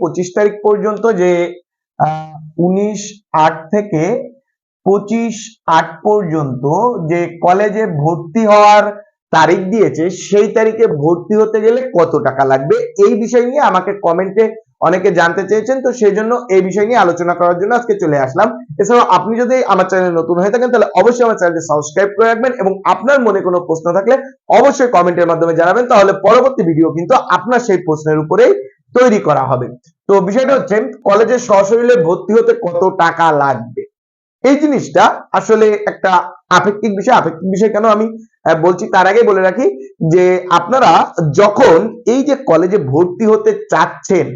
পঁচিশ তারিখ পর্যন্ত যে উনিশ আট থেকে পঁচিশ আট পর্যন্ত যে কলেজে ভর্তি হওয়ার তারিখ দিয়েছে, সেই তারিখে ভর্তি হতে গেলে কত টাকা লাগবে? এই বিষয় নিয়ে আমাকে কমেন্টে অনেকে জানতে চেয়েছেন, তো সেই জন্য এই বিষয় নিয়ে আলোচনা করার জন্য আজকে চলে আসলাম। এছাড়াও আপনি যদি আমার চ্যানেল নতুন হয়ে থাকেন, তাহলে অবশ্যই আমার চ্যানেলটি সাবস্ক্রাইব করে রাখবেন এবং আপনার মনে কোনো প্রশ্ন থাকলে অবশ্যই কমেন্টের মাধ্যমে জানাবেন, তাহলে পরবর্তী ভিডিও কিন্তু আপনার সেই প্রশ্নের উপরেই তৈরি করা হবে। তো বিষয়টা হচ্ছে, কলেজে সশরীরে ভর্তি হতে কত টাকা লাগবে? এই জিনিসটা আসলে একটা আপেক্ষিক বিষয়। আপেক্ষিক বিষয় কেন আমি বলছি, তার আগে বলে রাখি যে আপনারা যখন এই যে কলেজে ভর্তি হতে চাচ্ছেন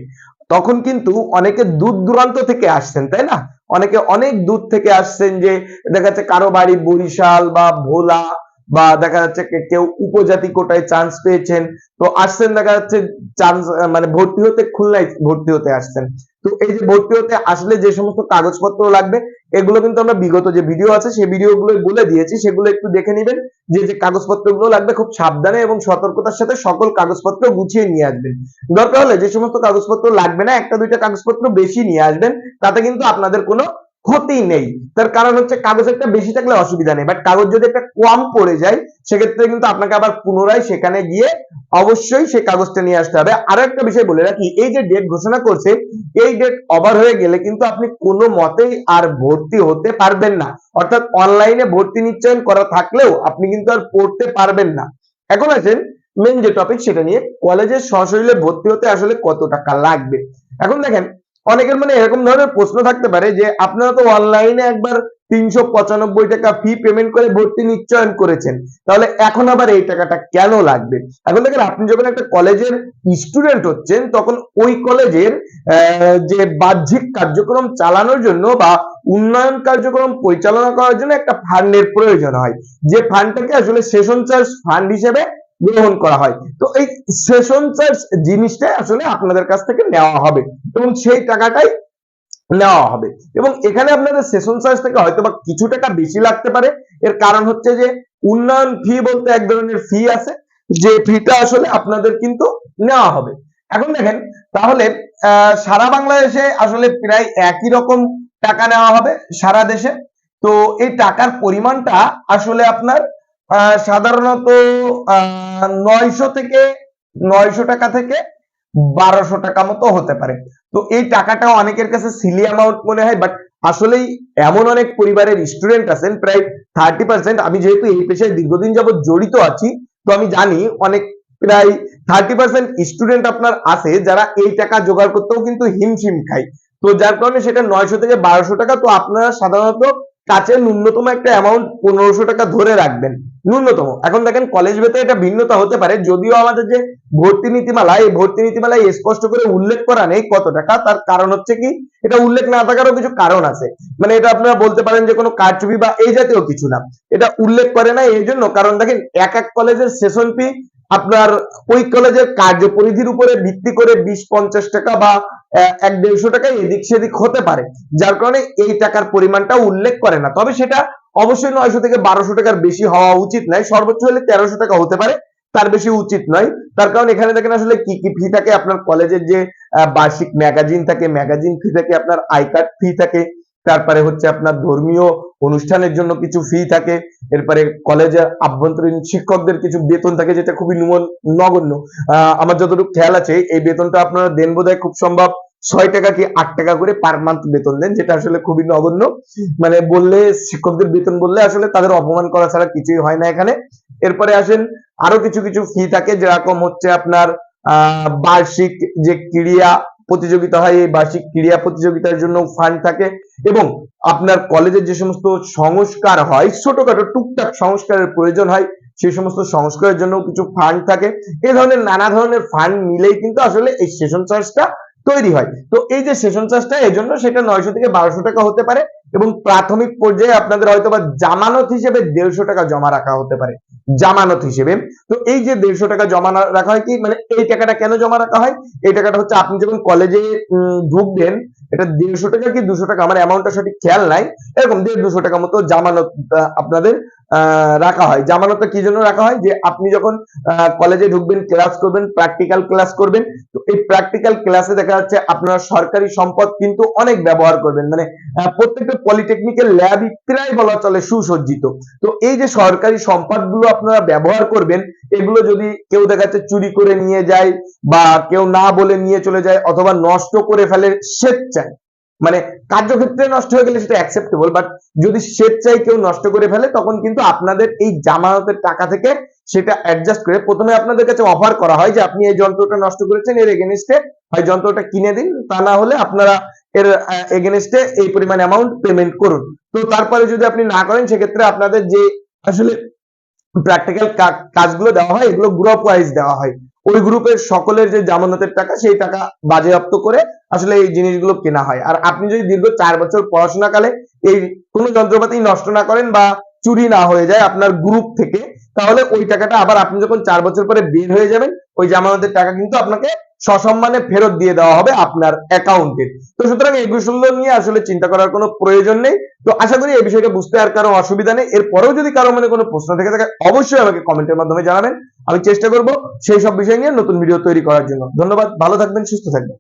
তখন কিন্তু অনেকে দূর দূরান্ত থেকে আসছেন, তাই না? অনেকে অনেক দূর থেকে আসছেন যে, দেখা যাচ্ছে কারও বাড়ি বরিশাল বা ভোলা বা দেখা যাচ্ছে কেউ উপজাতি কোটায় চান্স পেয়েছেন, তো আসছেন দেখা যাচ্ছে চান্স মানে ভর্তি হতে খুলনায় ভর্তি হতে আসছেন। তো এই যে ভর্তি হতে আসলে যে সমস্ত কাগজপত্র লাগবে, এগুলো কিন্তু আমরা বিগত যে ভিডিও আছে, সেই ভিডিওগুলো বলে দিয়েছি, সেগুলো একটু দেখে নেবেন। যে যে কাগজপত্রগুলো লাগবে খুব সাবধানে এবং সতর্কতার সাথে সকল কাগজপত্র গুছিয়ে নিয়ে আসবেন। দরকার হলে যে সমস্ত কাগজপত্র লাগবে না, একটা দুইটা কাগজপত্র বেশি নিয়ে আসবেন, তাতে কিন্তু আপনাদের কোনো ক্ষতি নেই। তার কারণ হচ্ছে কাগজ একটা বেশি থাকলে অসুবিধা নেই। বাট কাগজ যদি একটা কম পড়ে যায়, সেক্ষেত্রে কিন্তু আপনাকে আবার পুনরায় সেখানে গিয়ে অবশ্যই সেই কাগজটা নিয়ে আসতে হবে। আরও একটা বিষয় বলে রাখি, এই যে ডেট ঘোষণা করছে, এই ডেট ওভার হয়ে গেলে কিন্তু আপনি কোনো মতেই আর ভর্তি হতে পারবেন না। অর্থাৎ অনলাইনে ভর্তি নিশ্চয়ন করা থাকলেও আপনি কিন্তু আর পড়তে পারবেন না। এখন আছেন মেন যে টপিক সেটা নিয়ে। কলেজের সশরীরে ভর্তি হতে আসলে কত টাকা লাগবে? এখন দেখেন অনেকের মানে এরকম ধরনের প্রশ্ন থাকতে পারে যে, আপনারা তো অনলাইনে একবার তিনশো পঁচানব্বই টাকা ফি পেমেন্ট করে ভর্তি নিশ্চয়ন করেছেন। তাহলে এখন আবার এই টাকাটা কেন লাগবে? এখন দেখেন, আপনি যখন একটা কলেজের স্টুডেন্ট হচ্ছেন, তখন ওই কলেজের যে বাহ্যিক কার্যক্রম চালানোর জন্য বা উন্নয়ন কার্যক্রম পরিচালনা করার জন্য একটা ফান্ডের প্রয়োজন হয়। যে ফান্ডটাকে আসলে সেশন চার্জ ফান্ড হিসেবে গ্রহণ করা হয়। তো এই সেশন চার্জ জিনিসটাই আসলে আপনাদের কাছ থেকে নেওয়া হবে এবং সেই টাকাটাই নেওয়া হবে। এবং এখানে আপনাদের সেশন চার্জ থেকে হয়তো বা কিছু টাকা বেশি লাগতে পারে। এর কারণ হচ্ছে যে উন্নয়ন ফি বলতে এক ধরনের ফি আছে, যে ফিটা আসলে আপনাদের কিন্তু নেওয়া হবে। এখন দেখেন, তাহলে সারা বাংলাদেশে আসলে প্রায় একই রকম টাকা নেওয়া হবে সারা দেশে। তো এই টাকার পরিমাণটা আসলে আপনার সাধারণত নয়শো থেকে নয়শো টাকা থেকে বারোশো টাকা মতো হতে পারে। তো এই টাকাটা অনেকের কাছে সিলি অ্যামাউন্ট মনে হয় বাট আসলেই এমন অনেক পরিবারের স্টুডেন্ট আছেন, প্রায় থার্টি পার্সেন্ট আমি যেহেতু এই পেশায় দীর্ঘদিন যাবত জড়িত আছি, তো আমি জানি অনেক প্রায় থার্টি পার্সেন্ট স্টুডেন্ট আপনার আছে যারা এই টাকা জোগাড় করতেও কিন্তু হিমশিম খায়। তো যার কারণে সেটা নয়শো থেকে বারোশো টাকা, তো আপনারা সাধারণত কাছে ন্যূনতম একটা অ্যামাউন্ট পনেরোশো টাকা ধরে রাখবেন। ন্যূনতম। এখন দেখেন কলেজ ভেতরে এটা ভিন্নতা হতে পারে, যদিও আমাদের যে ভর্তি নীতিমালা, এই ভর্তি নীতিমালায় স্পষ্ট করে উল্লেখ করা নেই কত টাকা তার কারণ হচ্ছে কি, এটা উল্লেখ না থাকারও কিছু কারণ আছে। মানে এটা আপনারা বলতে পারেন যে কোনো কারচুপি বা এই জাতীয় কিছু না। এটা উল্লেখ করে না এই জন্য, কারণ দেখেন এক এক কলেজের সেশন ফি আপনার ওই কলেজের কার্যপরিধির উপরে ভিত্তি করে বিশ পঞ্চাশ টাকা বা এক দেড়শো টাকা এদিক সেদিক হতে পারে। যার কারণে এই টাকার পরিমাণটা উল্লেখ করে না। তবে সেটা অবশ্যই নয়শো থেকে বারোশো টাকার বেশি হওয়া উচিত নয়। সর্বোচ্চ হলে তেরোশো টাকা হতে পারে, তার বেশি উচিত নয়। তার কারণ এখানে দেখেন আসলে কি কি ফি থাকে? আপনার কলেজের যে বার্ষিক ম্যাগাজিন থাকে ম্যাগাজিন ফি থাকে, আপনার আই কার্ড ফি থাকে, তারপরে হচ্ছে আপনার ধর্মীয় অনুষ্ঠানের জন্য কিছু ফি থাকে, এরপরে কলেজের আভ্যন্তরীণ শিক্ষকদের কিছু বেতন থাকে, যেটা খুবই নগণ্য আমার যতটুকু খেয়াল আছে, এই বেতনটা আপনারা দেন বোধহয় খুব সম্ভব ছয় টাকা কি আট টাকা করে পার মান্থ বেতন দেন, যেটা আসলে খুবই নগণ্য। মানে বললে শিক্ষকদের বেতন বললে আসলে তাদের অপমান করা ছাড়া কিছুই হয় না এখানে। এরপরে আসেন, আরও কিছু কিছু ফি থাকে, যেরকম হচ্ছে আপনার বার্ষিক যে ক্রীড়া প্রতিযোগিতা হয়, এই বার্ষিক ক্রীড়া প্রতিযোগিতার জন্য ফান্ড থাকে এবং আপনার কলেজের যে সমস্ত সংস্কার হয়, ছোটখাটো টুকটাক সংস্কারের প্রয়োজন হয়, সেই সমস্ত সংস্কারের জন্য কিছু ফান্ড থাকে। এই ধরনের নানা ধরনের ফান্ড মিলেই কিন্তু আসলে এই সেশন চার্জটা তৈরি হয়। তো এই যে সেশন চার্জটা, এই জন্য সেটা নয়শো থেকে বারোশো টাকা হতে পারে এবং প্রাথমিক পর্যায়ে আপনাদের হয়তো বা জামানত হিসেবে দেড়শো টাকা জমা রাখা হতে পারে। জামানত হিসেবে। তো এই যে দেড়শো টাকা জমা রাখা হয় কি? মানে এই টাকাটা কেন জমা রাখা হয়? এই টাকাটা হচ্ছে আপনি যখন কলেজে ঢুকবেন, এটা দেড়শো টাকা কি দুশো টাকা? আমার অ্যামাউন্টটা সঠিক খেয়াল নাই। এরকম দেড় দুশো টাকা মতো জামানত আপনাদের রাখা হয়। জামানতটা কি জন্য রাখা হয়? যে আপনি যখন কলেজে ঢুকবেন ক্লাস করবেন প্র্যাকটিক্যাল ক্লাস করবেন, তো এই প্র্যাকটিক্যাল ক্লাসে দেখা যাচ্ছে আপনারা সরকারি সম্পদ কিন্তু অনেক ব্যবহার করবেন। মানে প্রত্যেকটা পলিটেকনিক্যাল ল্যাবই প্রায় বলা চলে সুসজ্জিত। তো এই যে সরকারি সম্পদগুলো আপনারা ব্যবহার করবেন, এগুলো যদি কেউ দেখা যাচ্ছে চুরি করে নিয়ে যায় বা কেউ না বলে নিয়ে চলে যায় অথবা নষ্ট করে ফেলে, স্বেচ্ছায় মানে কার্যক্ষেত্রে নষ্ট হয়ে গেলে সেটা অ্যাকসেপ্টেবল বাট যদি স্বেচ্ছায় কেউ নষ্ট করে ফেলে, তখন কিন্তু আপনাদের এই জামানতের টাকা থেকে সেটা অ্যাডজাস্ট করে প্রথমে আপনাদের কাছে অফার করা হয় যে, আপনি এই যন্ত্রটা নষ্ট করেছেন, এর এগেনস্টে হয় যন্ত্রটা কিনে দিন, তা না হলে আপনারা এর এগেনস্টে এই পরিমাণ অ্যামাউন্ট পেমেন্ট করুন। তো তারপরে যদি আপনি না করেন, সেক্ষেত্রে আপনাদের যে আসলে প্র্যাকটিক্যাল কাজগুলো দেওয়া হয়, এগুলো গ্রুপ ওয়াইজ দেওয়া হয়। ওই গ্রুপের সকলের যে জামানতের টাকা, সেই টাকা বাজেয়াপ্ত করে আসলে এই জিনিসগুলো কেনা হয়। আর আপনি যদি দীর্ঘ চার বছর পড়াশোনাকালে এই কোনো যন্ত্রপাতি নষ্ট না করেন বা চুরি না হয়ে যায় আপনার গ্রুপ থেকে, তাহলে ওই টাকাটা আবার আপনি যখন চার বছর পরে বের হয়ে যাবেন, ওই জামানতের টাকা কিন্তু আপনাকে সসম্মানে ফেরত দিয়ে দেওয়া হবে আপনার অ্যাকাউন্টে তো সুতরাং এই বিষয়গুলো নিয়ে আসলে চিন্তা করার কোনো প্রয়োজন নেই। তো আশা করি এই বিষয়টা বুঝতে আর কারও অসুবিধা নেই। এরপরেও যদি কারও মনে কোনো প্রশ্ন থেকে থাকে, অবশ্যই আমাকে কমেন্টের মাধ্যমে জানাবেন। আমি চেষ্টা করব সেই সব বিষয় নিয়ে নতুন ভিডিও তৈরি করার জন্য। ধন্যবাদ, ভালো থাকবেন, সুস্থ থাকবেন।